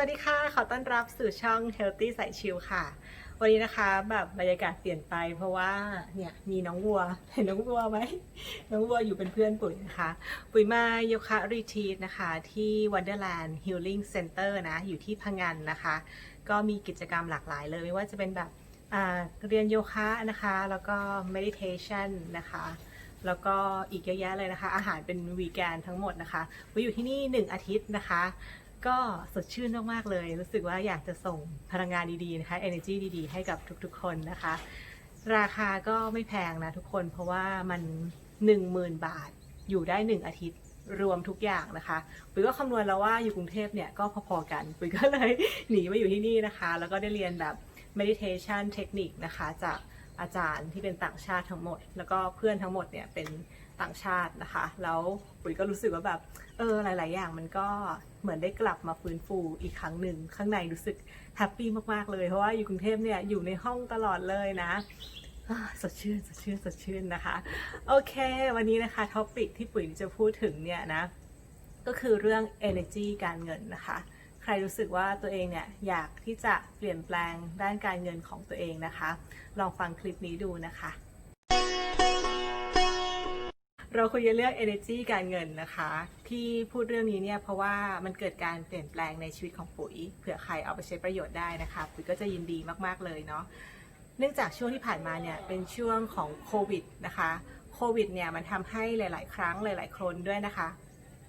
วัสดีค่ะ ขอต้อนรับสู่ช่อง Healthy ใส่ชิลค่ะ วันนี้นะคะแบบบรรยากาศเปลี่ยนไปเพราะว่าเนี่ยมีน้องวัว เห็นน้องวัวไหม น้องวัวอยู่เป็นเพื่อนปุ๋ยนะคะ ปุ๋ยมาโยคะรีทีสนะคะที่ Wonderland Healing Center นะ อยู่ที่พังงานนะคะ ก็มีกิจกรรมหลากหลายเลย ไม่ว่าจะเป็นแบบเรียนโยคะนะคะ แล้วก็ meditation นะคะแล้วก็อีกเยอะแยะเลยนะคะ อาหารเป็นวีแกนทั้งหมดนะคะปุ๋ยอยู่ที่นี่ 1 อาทิตย์นะคะ ก็สดชื่นมากๆเลย รู้สึกว่าอยากจะส่งพลังงานดีๆนะคะ energy ดีๆ ให้กับทุกๆ คนนะคะ ราคาก็ไม่แพงนะทุกคนเพราะว่ามัน 10,000 บาทอยู่ได้ 1 อาทิตย์รวมทุกอย่างนะคะปุ๋ยก็คำนวณแล้วว่าอยู่กรุงเทพเนี่ยก็พอๆกันปุ๋ยก็เลยหนีมาอยู่ที่นี่นะคะ แล้วก็ได้เรียนแบบ meditation เทคนิคนะคะจากอาจารย์ที่เป็นต่างชาติทั้งหมด แล้วก็เพื่อนทั้งหมดเนี่ยเป็นต่างชาตินะคะ แล้วปุ๋ยก็รู้สึกว่าแบบเออหลาย ๆ อย่างมันก็ เหมือนได้กลับมาฟื้นฟูอีกครั้งหนึ่งข้างในรู้สึกแฮปปี้มากๆเลย เพราะว่าอยู่กรุงเทพเนี่ยอยู่ในห้องตลอดเลยนะสดชื่นสดชื่นสดชื่นนะคะ โอเค วันนี้นะคะท็อปิกที่ปุ๋ยจะพูดถึงเนี่ยนะ ก็คือเรื่อง energy การเงินนะคะ ใครรู้สึกว่าตัวเองเนี่ยอยากที่จะเปลี่ยนแปลงด้านการเงินของตัวเองนะคะ ลองฟังคลิปนี้ดูนะคะ เราคุยเรื่อง energy การเงินนะคะ ที่พูดเรื่องนี้เนี่ยเพราะว่ามันเกิดการเปลี่ยนแปลงในชีวิตของปุ๋ยเผื่อใครเอาไปใช้ประโยชน์ได้นะคะ ปุ๋ยก็จะยินดีมากๆเลยเนาะเนื่องจากช่วงที่ผ่านมาเนี่ยเป็นช่วงของโควิดนะคะโควิดเนี่ยมันทำให้หลาย ๆ ครั้งหลาย ๆ คนด้วยนะคะ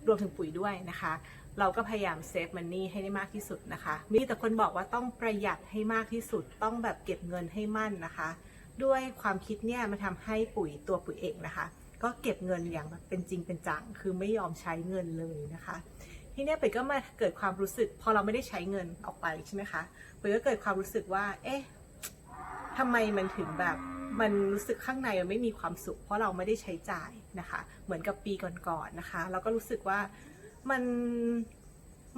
รวมถึงปุ๋ยด้วยนะคะ เราก็พยายามเซฟมันนี่ให้ได้มากที่สุดนะคะ มีแต่คนบอกว่าต้องประหยัดให้มากที่สุด ต้องแบบเก็บเงินให้มั่นนะคะ ด้วยความคิดเนี่ยมันทำให้ปุ๋ยตัวปุ๋ยเองนะคะ ก็เก็บเงินอย่างแบบเป็นจริงเป็นจัง คือไม่ยอมใช้เงินเลยนะคะ ทีเนี้ยปุ๋ยก็มาเกิดความรู้สึก พอเราไม่ได้ใช้เงินออกไปใช่ไหมคะปุ๋ยก็เกิดความรู้สึกว่า เอ๊ะทำไมมันถึงแบบมันรู้สึกข้างในมันไม่มีความสุข เพราะเราไม่ได้ใช้จ่ายนะคะ เหมือนกับปีก่อนๆนะคะ เราก็รู้สึกว่ามัน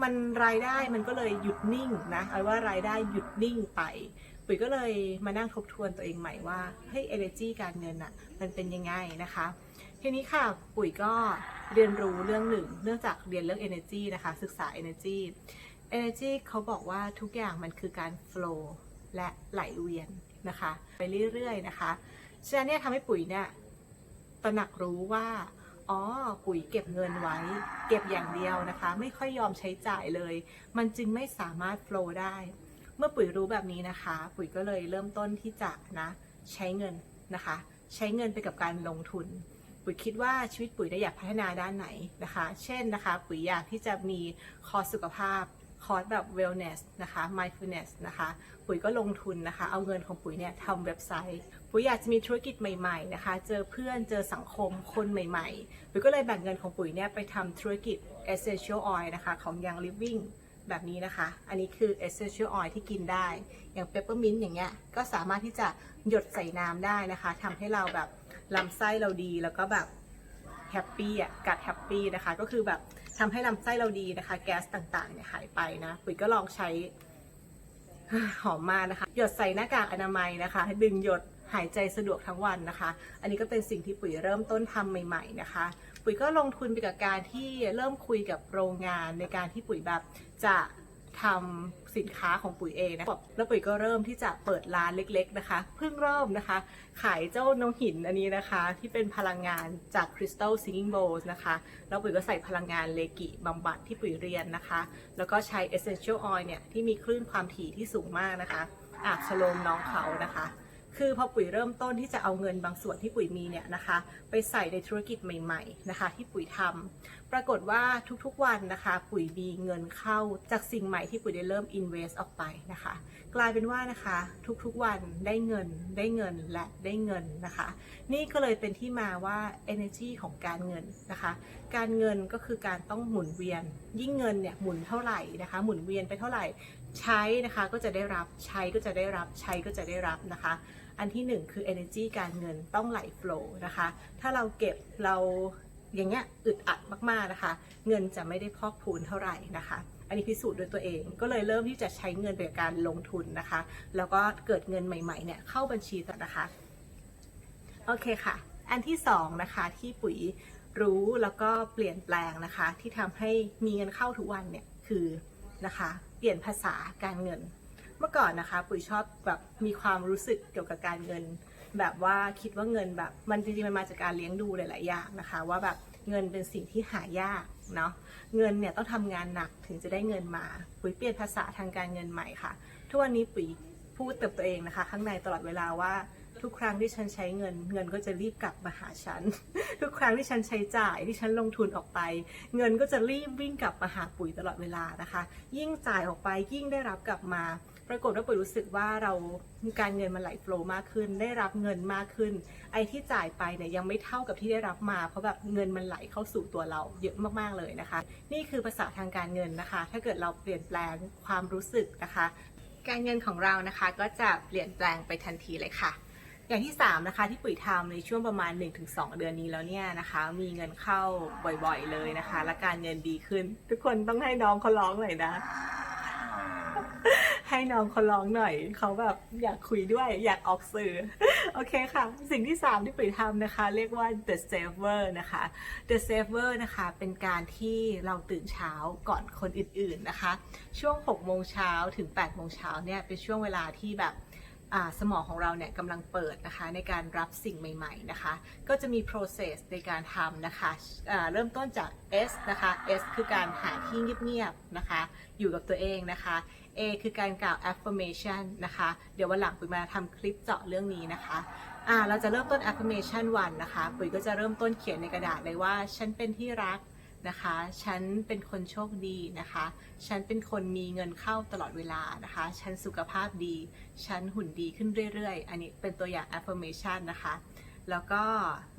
มันรายได้มันก็เลยหยุดนิ่งนะเอาว่ารายได้หยุดนิ่งไปปุ๋ยก็เลยมานั่งทบทวนตัวเองใหม่ว่าเฮ้ย energy การเงินอะมันเป็นยังไงนะคะ ทีนี้ค่ะปุ๋ยก็เรียนรู้เรื่องหนึ่ง เนื่องจากเรียนเรื่อง energy นะคะ ศึกษา energy energy เขาบอกว่าทุกอย่างมันคือการ flow และไหลเวียนนะคะ ไปเรื่อยๆนะคะฉะนั้นเนี่ยทำให้ปุ๋ยเนี่ยตระหนักรู้ว่าอ๋อปุ๋ยเก็บเงินไว้ เก็บอย่างเดียวนะคะ ไม่ค่อยยอมใช้จ่ายเลย มันจึงไม่สามารถ flow ได้ เมื่อปุ๋ยรู้แบบนี้นะคะ ปุ๋ยก็เลยเริ่มต้นที่จะนะใช้เงินนะคะ ใช้เงินไปกับการลงทุน ปุ๋ยคิดว่าชีวิตปุ๋ยได้อยากพัฒนาด้านไหนนะคะ เช่นนะคะ ปุ๋ยอยากที่จะมีคอร์สสุขภาพคอร์สแบบ wellness นะคะ mindfulness นะคะ ปุ๋ยก็ลงทุนนะคะ เอาเงินของปุ๋ยเนี่ยทำเว็บไซต์ ปุ๋ยอยากจะมีธุรกิจใหม่ๆนะคะ เจอเพื่อน เจอสังคม คนใหม่ๆ ปุ๋ยก็เลยแบ่งเงินของปุ๋ยเนี่ยไปทำธุรกิจ essential oil นะคะของ Young Living แบบนี้นะคะ อันนี้คือ essential oil ที่กินได้ อย่าง peppermint อย่างเงี้ย ก็สามารถที่จะหยดใส่น้ำได้นะคะ ทำให้เราแบบ ลำไส้เราดีแล้วก็แบบแฮปปี้อะกัดแฮปปี้นะคะ ก็คือแบบทำให้ลำไส้เราดีนะคะ แก๊สต่างๆเนี่ยหายไปนะปุ๋ยก็ลองใช้หอมมากนะคะ หยดใส่หน้ากากอนามัยนะคะ ดึงหยดหายใจสะดวกทั้งวันนะคะ อันนี้ก็เป็นสิ่งที่ปุ๋ยเริ่มต้นทำใหม่ ๆนะคะ ปุ๋ยก็ลงทุนไปกับการที่เริ่มคุยกับโรงงานในการที่ปุ๋ยแบบจะ ทำสินค้าของปุ๋ยเองนะแล้วปุ๋ยก็เริ่มที่จะเปิดร้านเล็ก ๆนะคะ เพิ่งเริ่มนะคะ ขายเจ้าน้องหินอันนี้นะคะ ที่เป็นพลังงานจากคริสตัลซิงกิ้งโบลส์นะคะ แล้วปุ๋ยก็ใส่พลังงานเลกิบำบัดที่ปุ๋ยเรียนนะคะ แล้วก็ใช้เอเซนเชียลออยล์เนี่ยที่มีคลื่นความถี่ที่สูงมากนะคะอาบชโลมน้องเขานะคะ คือพอปุ๋ยเริ่มต้นที่จะเอาเงินบางส่วนที่ปุ๋ยมีเนี่ยนะคะ ไปใส่ในธุรกิจใหม่ๆนะคะ ที่ปุ๋ยทำปรากฏว่าทุกๆวันนะคะ ปุ๋ยมีเงินเข้าจากสิ่งใหม่ที่ปุ๋ยได้เริ่ม invest ออกไปนะคะ กลายเป็นว่านะคะทุกๆวันได้เงินได้เงินและได้เงินนะคะ นี่ก็เลยเป็นที่มาว่า energy ของการเงินนะคะ การเงินก็คือการต้องหมุนเวียน ยิ่งเงินเนี่ยหมุนเท่าไหร่นะคะ หมุนเวียนไปเท่าไหร่ ใช้นะคะก็จะได้รับใช้ก็จะได้รับใช้ก็จะได้รับนะคะ อันที่หนึ่งคือ energy การเงินต้องไหล flow นะคะ ถ้าเราเก็บเราอย่างเงี้ยอึดอัดมากๆนะคะ เงินจะไม่ได้พอกพูนเท่าไหร่นะคะ อันนี้พิสูจน์ด้วยตัวเองก็เลยเริ่มที่จะใช้เงินไปกับการลงทุนนะคะ แล้วก็เกิดเงินใหม่ๆเนี่ยเข้าบัญชีต่อนะคะโอเคค่ะ อันที่สองนะคะที่ปุ๋ยรู้แล้วก็เปลี่ยนแปลงนะคะ ที่ทำให้มีเงินเข้าทุกวันเนี่ยคือ นะคะ เปลี่ยนภาษาการเงิน เมื่อก่อนนะคะ ปุ๋ยชอบแบบมีความรู้สึกเกี่ยวกับการเงิน แบบว่าคิดว่าเงินแบบมันจริงๆมันมาจากการเลี้ยงดูหลายๆอย่างนะคะ ว่าแบบเงินเป็นสิ่งที่หายากเนาะเงินเนี่ยต้องทำงานหนักถึงจะได้เงินมา ปุ๋ยเปลี่ยนภาษาทางการเงินใหม่ค่ะทุกวันนี้ปุ๋ยพูดกับตัวเองนะคะ ข้างในตลอดเวลาว่า ทุกครั้งที่ฉันใช้เงิน เงินก็จะรีบกลับมาหาฉัน ทุกครั้งที่ฉันใช้จ่ายที่ฉันลงทุนออกไป เงินก็จะรีบวิ่งกลับมาหาปุ๋ยตลอดเวลานะคะ ยิ่งจ่ายออกไปยิ่งได้รับกลับมา ปรากฏว่าปุ๋ยรู้สึกว่าเราการเงินมันไหลโฟล์มากขึ้น ได้รับเงินมากขึ้น ไอ้ที่จ่ายไปเนี่ยยังไม่เท่ากับที่ได้รับมา เพราะแบบเงินมันไหลเข้าสู่ตัวเราเยอะมากๆเลยนะคะ นี่คือภาษาทางการเงินนะคะ ถ้าเกิดเราเปลี่ยนแปลงความรู้สึกนะคะ การเงินของเรานะคะก็จะเปลี่ยนแปลงไปทันทีเลยค่ะ อย่างที่ 3 นะคะที่ปุ๋ยทำในช่วงประมาณ 1-2 เดือนนี้แล้วเนี่ยนะคะ มีเงินเข้าบ่อยๆเลยนะคะ และการเงินดีขึ้น ทุกคนต้องให้น้องเขาร้องหน่อยนะ ให้น้องเขาร้องหน่อยเขาแบบอยากคุยด้วยอยากออกสื่อ โอเคค่ะ สิ่งที่ 3 ที่ปุ๋ยทำนะคะ เรียกว่า the saver นะคะ the saver นะคะเป็นการที่เราตื่นเช้าก่อนคนอื่นๆนะคะ ช่วง6โมงเช้าถึง8โมงเช้าเนี่ยเป็นช่วงเวลาที่แบบอ่า สมองของเราเนี่ยกำลังเปิดนะคะในการรับสิ่งใหม่ๆนะคะ ก็จะมี process ในการทำนะคะอ่าเริ่มต้นจาก S นะคะ S คือการหาที่เงียบๆนะคะ อยู่กับตัวเองนะคะ A คือการกล่าว affirmation นะคะ เดี๋ยววันหลังปุ๋ยมาทำคลิปเจาะเรื่องนี้นะคะอ่าเราจะเริ่มต้น affirmation วันนะคะ ปุ๋ยก็จะเริ่มต้นเขียนในกระดาษเลยว่า ฉันเป็นที่รัก นะคะ ฉันเป็นคนโชคดีนะคะ ฉันเป็นคนมีเงินเข้าตลอดเวลานะคะ ฉันสุขภาพดี ฉันหุ่นดีขึ้นเรื่อยๆ อันนี้เป็นตัวอย่าง affirmation นะคะ แล้วก็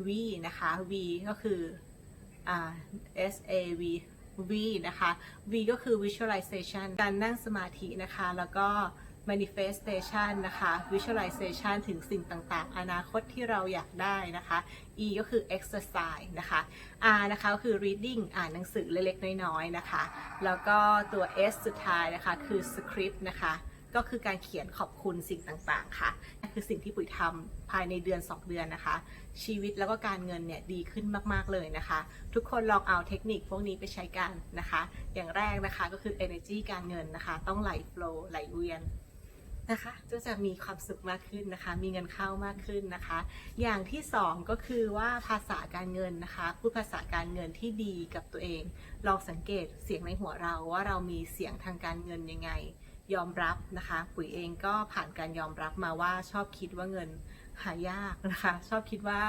V นะคะ V ก็คือ S A V V นะคะ V ก็คือ visualization การนั่งสมาธินะคะ แล้วก็ manifestation นะคะ visualization ถึงสิ่งต่างๆ อนาคตที่เราอยากได้นะคะ E ก็คือ exercise นะคะ R นะคะก็คือ reading อ่านหนังสือเล็กๆ น้อยๆ นะคะ แล้วก็ตัว S สุดท้ายนะคะคือ script นะคะก็คือการเขียนขอบคุณสิ่งต่างๆ ค่ะนั่นคือสิ่งที่ปุ๋ยทำภายในเดือน 2 เดือนนะคะ ชีวิตแล้วก็การเงินเนี่ยดีขึ้นมากๆเลยนะคะ ทุกคนลองเอาเทคนิคพวกนี้ไปใช้กันนะคะ อย่างแรกนะคะก็คือ energy การเงินนะคะ ต้องไหล flow ไหลเวียน นะคะก็จะมีความสุขมากขึ้นนะคะ มีเงินเข้ามากขึ้นนะคะ อย่างที่สองก็คือว่าภาษาการเงินนะคะ พูดภาษาการเงินที่ดีกับตัวเอง ลองสังเกตเสียงในหัวเราว่าเรามีเสียงทางการเงินยังไง ยอมรับนะคะ ปุ๋ยเองก็ผ่านการยอมรับมาว่าชอบคิดว่าเงินหายากนะคะ ชอบคิดว่า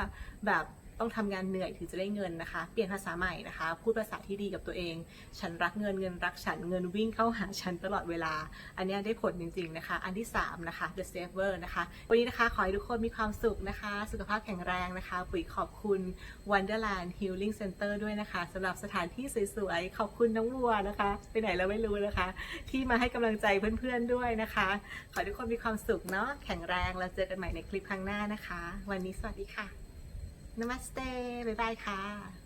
แบบ ต้องทำงานเหนื่อยถึงจะได้เงินนะคะ เปลี่ยนภาษาใหม่นะคะ พูดภาษาที่ดีกับตัวเอง ฉันรักเงินเงินรักฉันเงินวิ่งเข้าหาฉันตลอดเวลา อันนี้ได้ผลจริงๆนะคะ อันที่ 3 นะคะ The Saver นะคะ วันนี้นะคะขอให้ทุกคนมีความสุขนะคะ สุขภาพแข็งแรงนะคะ ปุ๋ยขอบคุณ Wonderland Healing Center ด้วยนะคะสำหรับสถานที่สวยๆ ขอบคุณน้องวัวนะคะ ไปไหนเราไม่รู้นะคะ ที่มาให้กำลังใจเพื่อนๆด้วยนะคะ ขอให้ทุกคนมีความสุขเนาะแข็งแรงแล้วเจอกันใหม่ในคลิปครั้งหน้านะคะ วันนี้สวัสดีค่ะ นมัสเตบ๊ายบายค่ะ